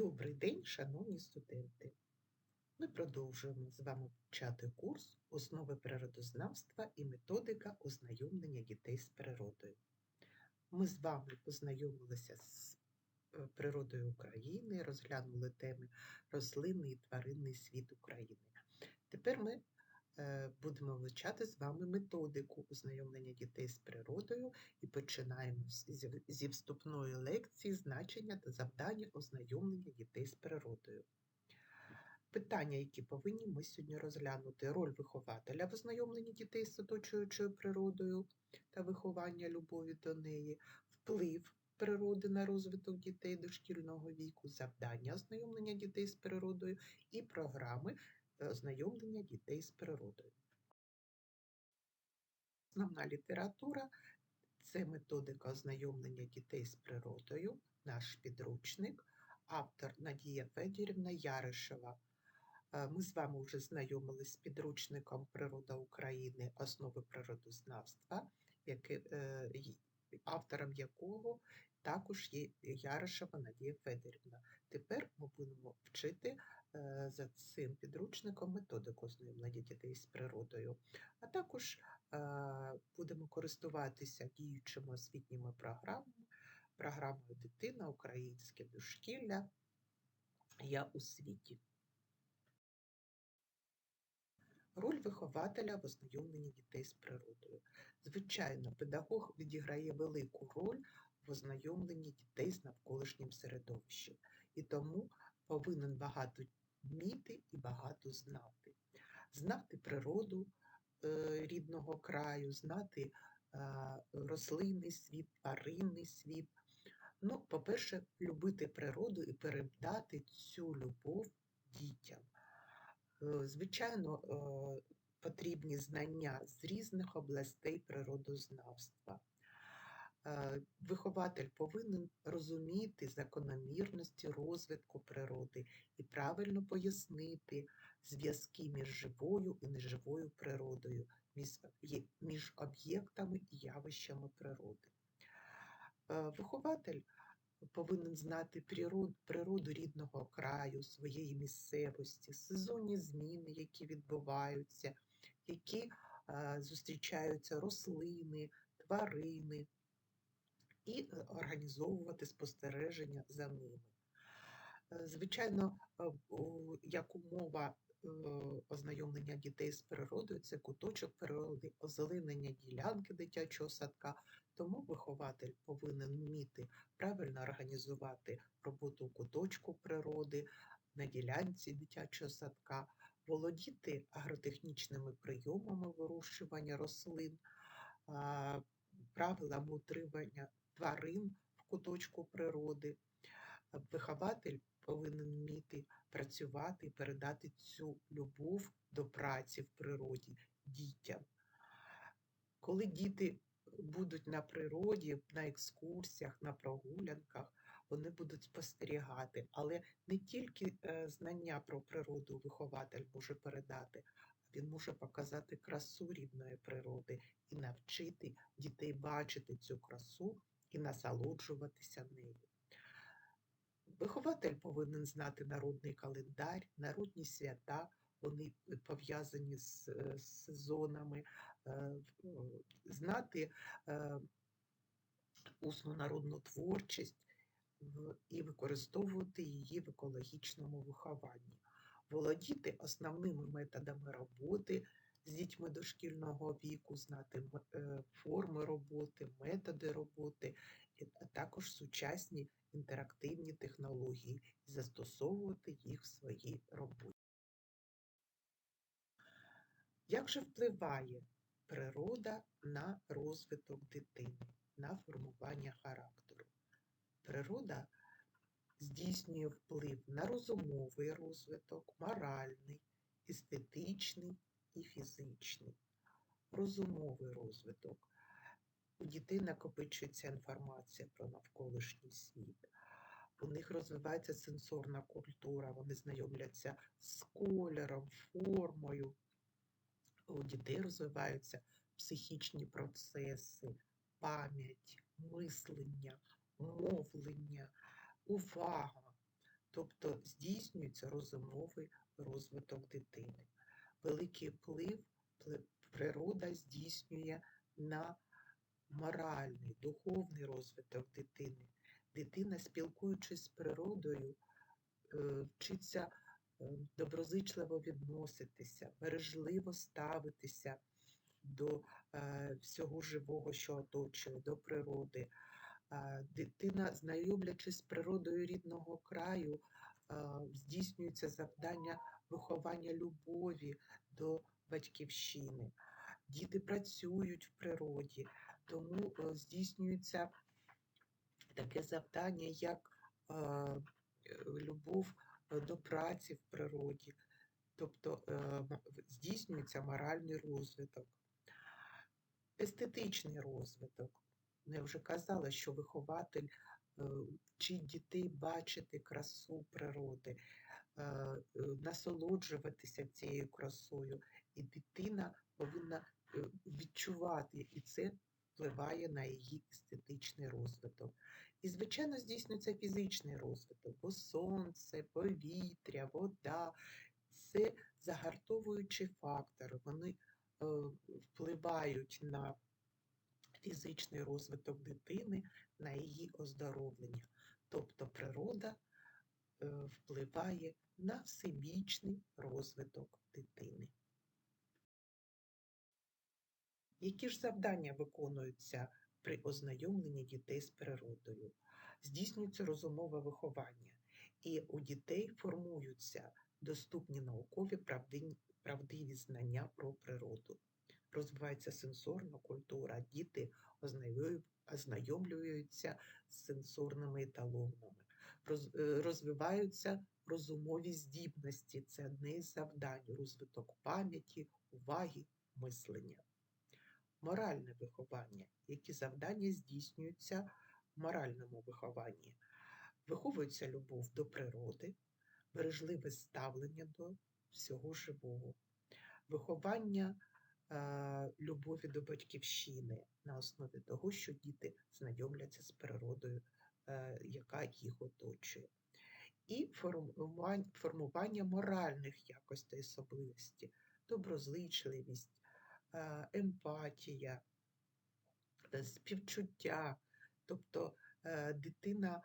Добрий день, шановні студенти! Ми продовжуємо з вами почати курс Основи природознавства і методика ознайомлення дітей з природою. Ми з вами познайомилися з е, природою України, розглянули теми рослинний і тваринний світ України. Тепер ми будемо вивчати з вами методику ознайомлення дітей з природою і починаємо зі вступної лекції значення та завдання ознайомлення дітей з природою. Питання, які повинні ми сьогодні розглянути: роль вихователя в ознайомленні дітей з оточуючою природою та виховання любові до неї, вплив природи на розвиток дітей дошкільного віку, завдання ознайомлення дітей з природою і програми е, ознайомлення дітей з природою. Основна література це методика ознайомлення дітей з природою, наш підручник, автор Надія Федорівна Яришева. Е, Ми з вами вже знайомились з підручником Природа України, основи природознавства, е, автором якого також є Яришева Надія Федорівна. Тепер ми будемо вчити за цим підручником методику ознайомлення дітей з природою, а також е, будемо користуватися діючими освітніми програмами, програмою Дитина, Українське дошкілля, Я у світі. Роль вихователя в ознайомленні дітей з природою. Звичайно, педагог відіграє велику роль в ознайомленні дітей з навколишнім середовищем і тому повинен багато вміти і багато знати. Знати природу е, рідного краю, знати е, рослинний світ, тваринний світ. Ну, по-перше, любити природу і передати цю любов дітям. Е, Звичайно, потрібні знання з різних областей природознавства. Е, Вихователь повинен розуміти закономірності розвитку природи і правильно пояснити зв'язки між живою і неживою природою, між- об'єктами і явищами природи. Е, Вихователь повинен знати природу, рідного краю, своєї місцевості, сезонні зміни, які відбуваються, які е, зустрічаються рослини, тварини, і е, організовувати спостереження за ними. Е, Звичайно, е, як умова ознайомлення дітей з природою, це куточок природи, озеленення ділянки дитячого садка, тому вихователь повинен вміти правильно організувати роботу куточку природи, на ділянці дитячого садка, володіти агротехнічними прийомами вирощування рослин, правилами утримання тварин в куточку природи. Вихователь повинен вміти працювати і передати цю любов до праці в природі дітям. Коли діти будуть на природі, на екскурсіях, на прогулянках, вони будуть спостерігати, але не тільки е, знання про природу вихователь може передати, він може показати красу рідної природи і навчити дітей бачити цю красу і насолоджуватися нею. Вихователь повинен знати народний календар, народні свята, вони пов'язані з, е, з сезонами, е, знати е, усну народну творчість і використовувати її в екологічному вихованні, володіти основними методами роботи з дітьми дошкільного віку, знати е, форми роботи, методи роботи, а також сучасні інтерактивні технології і застосовувати їх в своїй роботі. Як же впливає природа на розвиток дитини, на формування характеру? Природа здійснює вплив на розумовий розвиток, моральний, естетичний і фізичний. Розумовий розвиток. У дітей накопичується інформація про навколишній світ. У них розвивається сенсорна культура, вони знайомляться з кольором, формою. У дітей розвиваються психічні процеси, пам'ять, мислення, мовлення, увага. тобто здійснюється розумовий розвиток дитини. Великий вплив природа здійснює на моральний, духовний розвиток дитини. Дитина, спілкуючись з природою, е, вчиться е, доброзичливо відноситися, бережливо ставитися до е, всього живого, що оточує, до природи. Дитина, знайомлячись з природою рідного краю, здійснюється завдання виховання любові до батьківщини. Діти працюють в природі, тому е, здійснюється таке завдання, як е, любов е, до праці в природі, тобто здійснюється моральний розвиток, естетичний розвиток. Я вже казала, що вихователь вчить дітей бачити красу природи, насолоджуватися цією красою, і дитина повинна е, відчувати, і це впливає на її естетичний розвиток. І, звичайно, здійснюється фізичний розвиток, бо сонце, повітря, вода це загартовуючі фактори, вони е, впливають на фізичний розвиток дитини, на її оздоровлення. Тобто природа е, впливає на всебічний розвиток дитини. Які ж завдання виконуються при ознайомленні дітей з природою? Здійснюється розумове виховання, і у дітей формуються доступні наукові правдиві, знання про природу. Розвивається сенсорна культура, діти ознайомлюються з сенсорними еталонами, е, розвиваються розумові здібності. Це одне із завдань, розвиток пам'яті, уваги, мислення. Моральне виховання, які завдання здійснюються в моральному вихованні. Виховується любов до природи, бережливе ставлення до всього живого, виховання е, любові до батьківщини на основі того, що діти знайомляться з природою, е, яка їх оточує. І формування, моральних якостей особливості, доброзичливість, е, емпатія, е, співчуття. Тобто е, дитина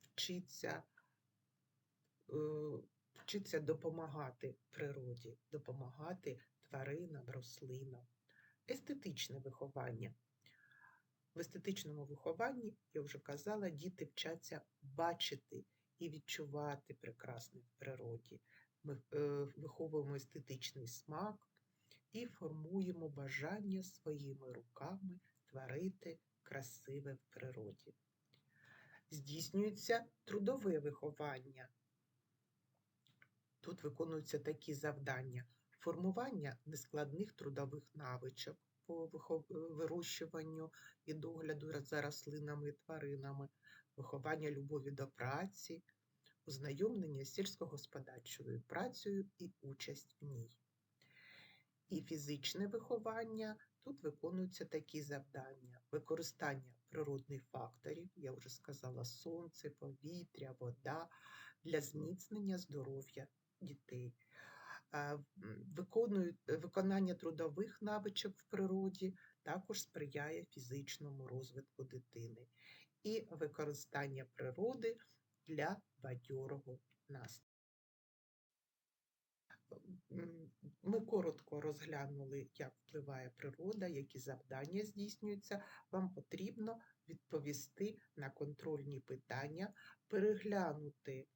вчиться, е, вчиться допомагати природі, допомагати тваринам, рослинам. Естетичне виховання. В естетичному вихованні, я вже казала, діти вчаться бачити і відчувати прекрасне в природі. Ми е, виховуємо естетичний смак і формуємо бажання своїми руками створити красиве в природі. Здійснюється трудове виховання. Тут виконуються такі завдання: формування нескладних трудових навичок по вирощуванню і догляду за рослинами і тваринами, виховання любові до праці, ознайомлення з сільськогосподарчою працею і участь в ній. І фізичне виховання тут виконуються такі завдання: використання природних факторів, я вже сказала, сонце, повітря, вода для зміцнення здоров'я дітей. Виконання трудових навичок в природі також сприяє фізичному розвитку дитини і використання природи для бадьорого настрою. Ми коротко розглянули, як впливає природа, які завдання здійснюються. Вам потрібно відповісти на контрольні питання, переглянути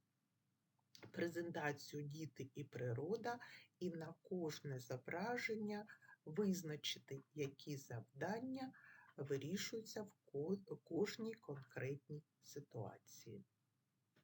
презентацію Діти і природа і на кожне зображення визначити, які завдання вирішуються в кожній конкретній ситуації.